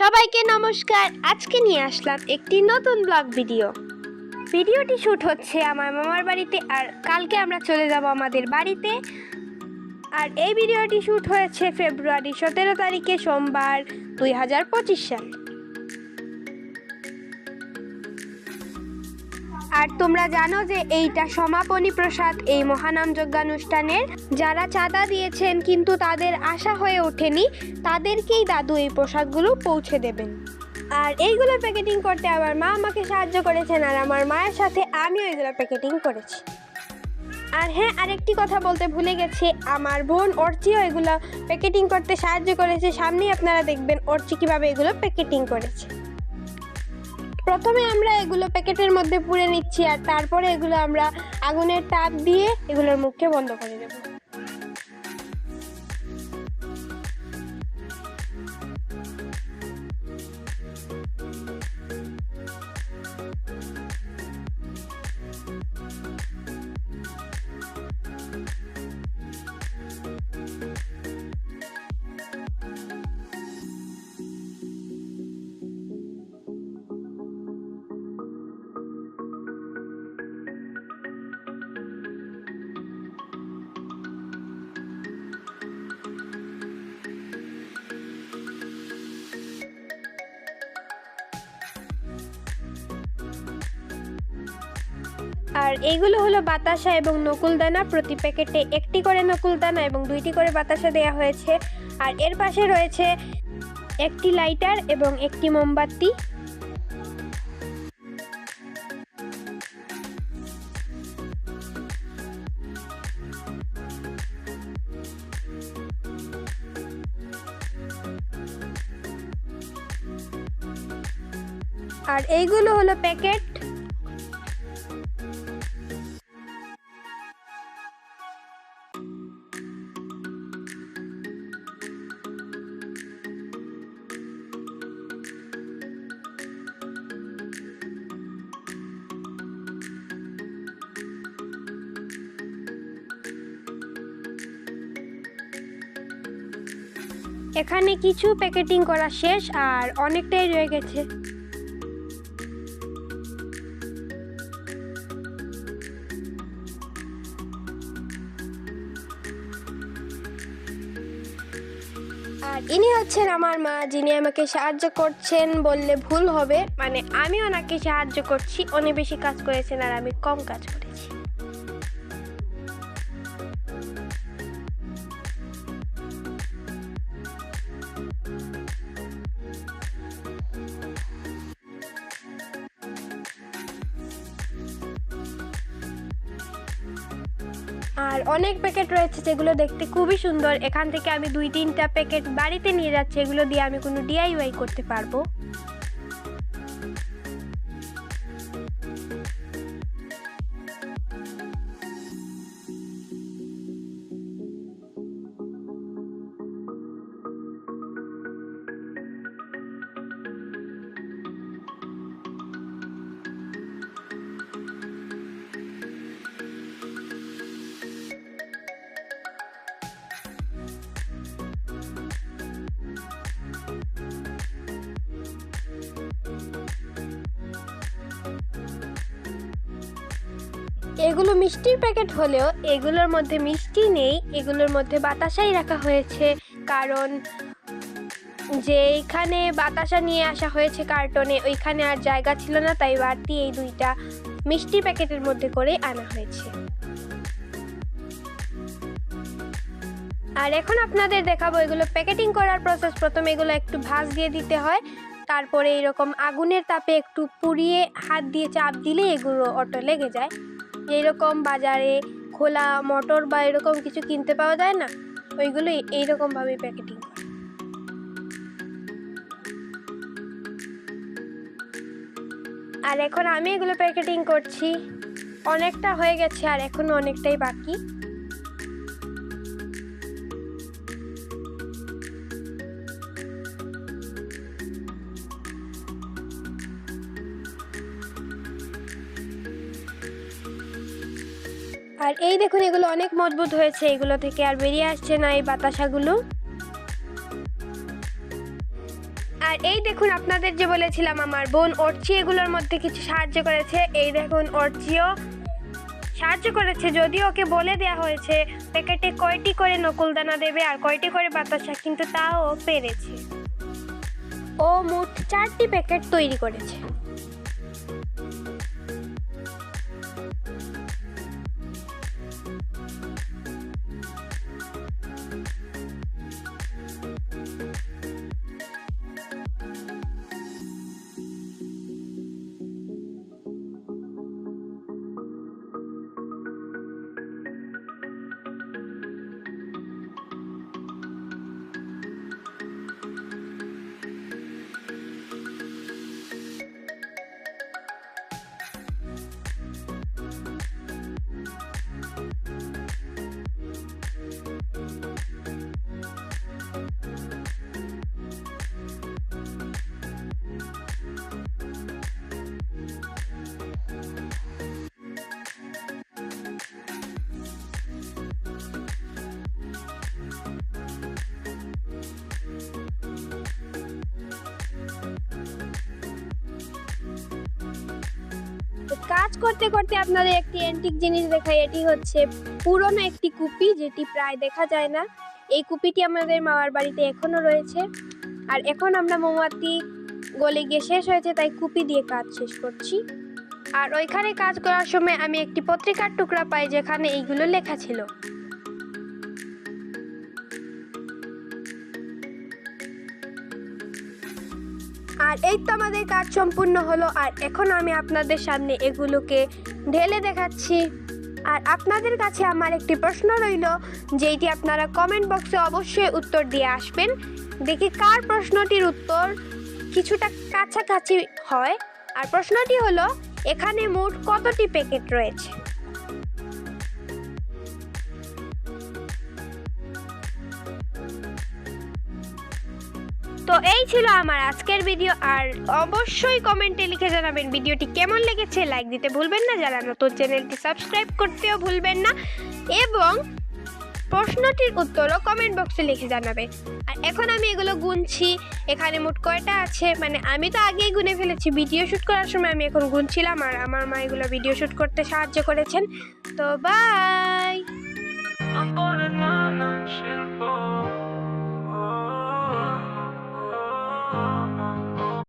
সবাইকে নমস্কার। আজকে নিয়ে আসলাম একটি নতুন ব্লগ ভিডিও ভিডিওটি শ্যুট হচ্ছে আমার মামার বাড়িতে আর কালকে আমরা চলে যাব আমাদের বাড়িতে। আর এই ভিডিওটি শ্যুট হয়েছে ফেব্রুয়ারি সতেরো তারিখে সোমবার দুই হাজার পঁচিশ সাল। আর তোমরা জানো যে এইটা সমাপনী প্রসাদ এই মহানাম যজ্ঞানুষ্ঠানের যারা চাঁদা দিয়েছেন কিন্তু তাদের আশা হয়ে ওঠেনি, তাদেরকেই দাদু এই প্রসাদগুলো পৌঁছে দেবেন। আর এইগুলো প্যাকেটিং করতে আমার মা আমাকে সাহায্য করেছেন আর আমার মায়ের সাথে আমিও এগুলো প্যাকেটিং করেছি। আর হ্যাঁ আরেকটি কথা বলতে ভুলে গেছি, আমার বোন অর্চিও এগুলো প্যাকেটিং করতে সাহায্য করেছে, সামনেই আপনারা দেখবেন অর্চি কীভাবে এগুলো প্যাকেটিং করেছে। প্রথমে আমরা এগুলো প্যাকেটের মধ্যে পুড়ে নিচ্ছি আর তারপরে এগুলো আমরা আগুনের তাপ দিয়ে এগুলোর মুখকে বন্ধ করে দেব। আর এইগুলো হলো বাতাসা এবং নকুলদানা প্রতি প্যাকেটে একটি করে নকুলদানা এবং দুইটি করে বাতাসা দেওয়া হয়েছে। আর এর পাশে রয়েছে একটি লাইটার এবং একটি মোমবাতি। আর এইগুলো হলো প্যাকেট। এখানে কিছু প্যাকেটিং করা শেষ আর অনেকটাই রয়ে গেছে। আর ইনি হচ্ছেন আমার মা, যিনি আমাকে সাহায্য করছেন বললে ভুল হবে। মানে আমি ওনাকে সাহায্য করছি, উনি বেশি কাজ করেছেন আর আমি কম কাজ করেছি। আর অনেক প্যাকেট রয়েছে যেগুলো দেখতে খুবই সুন্দর। এখান থেকে আমি দুই তিনটা প্যাকেট বাড়িতে নিয়ে যাচ্ছি, এগুলো দিয়ে আমি কোনো ডিআইওয়াই করতে পারব। এগুলো মিষ্টির প্যাকেট হলেও এগুলোর মধ্যে মিষ্টি নেই, এগুলোর মধ্যে বাতাসাই রাখা হয়েছে। কারণ যে এখানে বাতাসা নিয়ে আসা হয়েছে কার্টনে, ওইখানে আর জায়গা ছিল না, তাই বাড়তি এই দুইটা মিষ্টি প্যাকেটের মধ্যে করে আনা হয়েছে। আর এখন আপনাদের দেখাবো এগুলো প্যাকেটিং করার প্রসেস। প্রথমে এগুলো একটু ভাঁজ দিয়ে দিতে হয়, তারপরে এরকম আগুনের তাপে একটু পুড়িয়ে হাত দিয়ে চাপ দিলে এগুলো অটো লেগে যায়। এইরকম বাজারে খোলা মটর বা এরকম কিছু কিনতে পাওয়া যায় না, ওইগুলো এইরকমভাবে প্যাকেটিং আর এখন আমি এগুলো প্যাকেটিং করছি। অনেকটা হয়ে গেছে আর এখনও অনেকটাই বাকি। আর এই দেখুন, এগুলো অনেক মজবুত হয়েছে। এগুলো থেকে আর বেরিয়ে আসছে না এই বাতাসাগুলো। আর এই দেখুন, আপনাদের যে বলেছিলাম, আমার বোন অর্চি এগুলোর মধ্যে কিছু সাহায্য করেছে। এই দেখুন, অর্চিও সাহায্য করেছে। যদিও ওকে বলে দেওয়া হয়েছে, প্যাকেটে কয়টি করে নকুলদানা দেবে আর কয়টি করে বাতাসা, কিন্তু তাও পেরেছে। ও মোট চারটি প্যাকেট তৈরি করেছে। কাজ করতে করতে আপনাদের একটি অ্যান্টিক জিনিস দেখাই। এটি হচ্ছে পুরনো একটি কুপি, যেটি প্রায় দেখা যায় না। এই কুপিটি আমাদের মামার বাড়িতে এখনও রয়েছে। আর এখন আমরা মোমবাতি গলে গিয়ে শেষ হয়েছে, তাই কুপি দিয়ে কাজ শেষ করছি। আর ওইখানে কাজ করার সময় আমি একটি পত্রিকার টুকরা পাই, যেখানে এইগুলো লেখা ছিল। আর এই তো আমাদের কাজ সম্পূর্ণ হলো, আর এখন আমি আপনাদের সামনে এগুলোকে ঢেলে দেখাচ্ছি। আর আপনাদের কাছে আমার একটি প্রশ্ন রইল, যেইটি আপনারা কমেন্ট বক্সে অবশ্যই উত্তর দিয়ে আসবেন। দেখি কার প্রশ্নটির উত্তর কিছুটা কাছাকাছি হয়। আর প্রশ্নটি হলো, এখানে মোট কতটি প্যাকেট রয়েছে? তো এই ছিল আমার আজকের ভিডিও আর অবশ্যই কমেন্টে লিখে জানাবেন ভিডিওটি কেমন লেগেছে। লাইক দিতে ভুলবেন না, যারা নতুন চ্যানেলটি সাবস্ক্রাইব করতেও ভুলবেন না। এবং প্রশ্নটির উত্তরও কমেন্ট বক্সে লিখে জানাবে আর এখন আমি এগুলো গুনছি, এখানে মোট কয়টা আছে? মানে আমি তো আগেই গুনে ফেলেছি ভিডিও শ্যুট করার সময় আমি এখন গুনছিলাম, আর আমার মা এগুলো ভিডিও শ্যুট করতে সাহায্য করেছেন। তো বাই